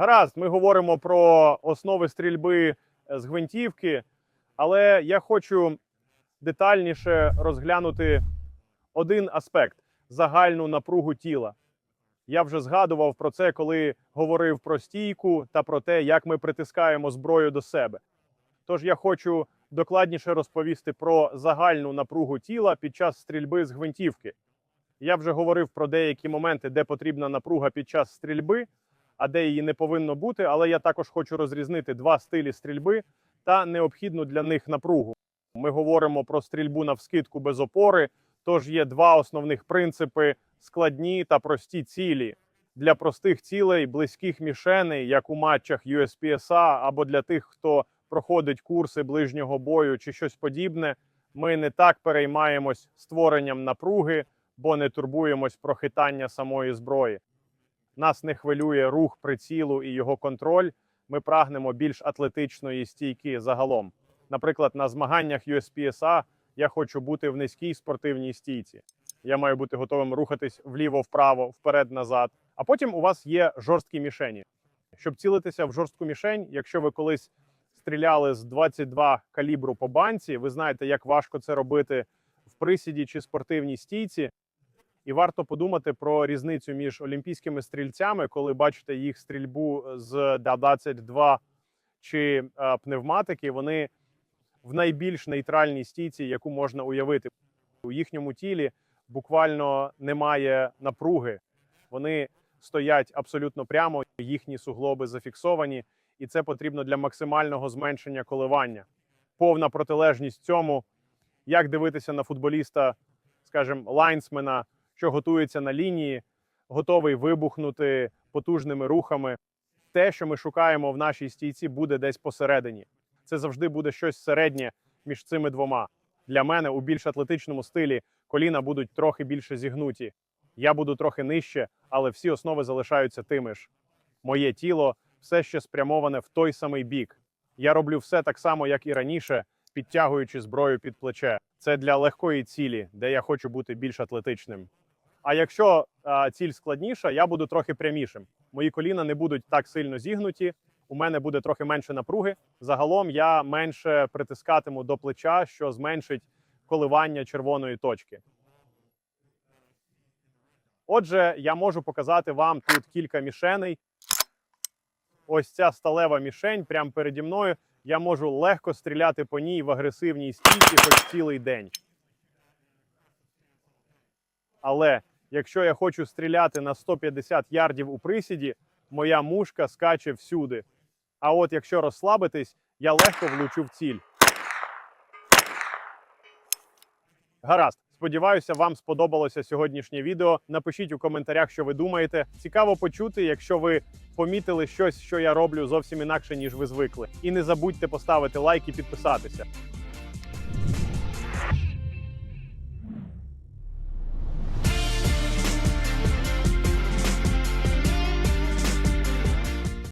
Гаразд, ми говоримо про основи стрільби з гвинтівки, але я хочу детальніше розглянути один аспект загальну напругу тіла. Я вже згадував про це, коли говорив про стійку та про те, як ми притискаємо зброю до себе. Тож я хочу докладніше розповісти про загальну напругу тіла під час стрільби з гвинтівки. Я вже говорив про деякі моменти, де потрібна напруга під час стрільби, а де її не повинно бути. Але я також хочу розрізнити два стилі стрільби та необхідну для них напругу. Ми говоримо про стрільбу навскидку без опори. Тож є два основних принципи: складні та прості цілі. Для простих цілей, близьких мішеней, як у матчах USPSA, або для тих, хто проходить курси ближнього бою чи щось подібне, ми не так переймаємось створенням напруги, бо не турбуємось про хитання самої зброї. Нас не хвилює рух прицілу і його контроль. Ми прагнемо більш атлетичної стійки загалом. Наприклад, на змаганнях USPSA я хочу бути в низькій спортивній стійці. Я маю бути готовим рухатись вліво-вправо, вперед-назад. А потім у вас є жорсткі мішені. Щоб цілитися в жорстку мішень, якщо ви колись стріляли з 22 калібру по банці, ви знаєте, як важко це робити в присіді чи спортивній стійці. І варто подумати про різницю між олімпійськими стрільцями, коли бачите їх стрільбу з Да-22 чи е, пневматики. Вони в найбільш нейтральній стійці, яку можна уявити. У їхньому тілі буквально немає напруги. Вони стоять абсолютно прямо, їхні суглоби зафіксовані, і це потрібно для максимального зменшення коливання. Повна протилежність цьому, як дивитися на футболіста, скажімо, лайнсмена, що готується на лінії, готовий вибухнути потужними рухами. Те, що ми шукаємо в нашій стійці, буде десь посередині. Це завжди буде щось середнє між цими двома. Для мене у більш атлетичному стилі коліна будуть трохи більше зігнуті. Я буду трохи нижче, але всі основи залишаються тими ж. Моє тіло все ще спрямоване в той самий бік. Я роблю все так само, як і раніше, підтягуючи зброю під плече. Це для легкої цілі, де я хочу бути більш атлетичним. А якщо а, ціль складніша, я буду трохи прямішим. Мої коліна не будуть так сильно зігнуті. У мене буде трохи менше напруги. Загалом я менше притискатиму до плеча, що зменшить коливання червоної точки. Отже, я можу показати вам тут кілька мішеней. Ось ця сталева мішень прямо переді мною. Я можу легко стріляти по ній в агресивній стійці хоч цілий день. Але якщо я хочу стріляти на 150 ярдів у присіді, моя мушка скаче всюди. А от якщо розслабитись, я легко влучу в ціль. Гаразд. Сподіваюся, вам сподобалося сьогоднішнє відео. Напишіть у коментарях, що ви думаєте. Цікаво почути, якщо ви помітили щось, що я роблю зовсім інакше, ніж ви звикли. І не забудьте поставити лайк і підписатися.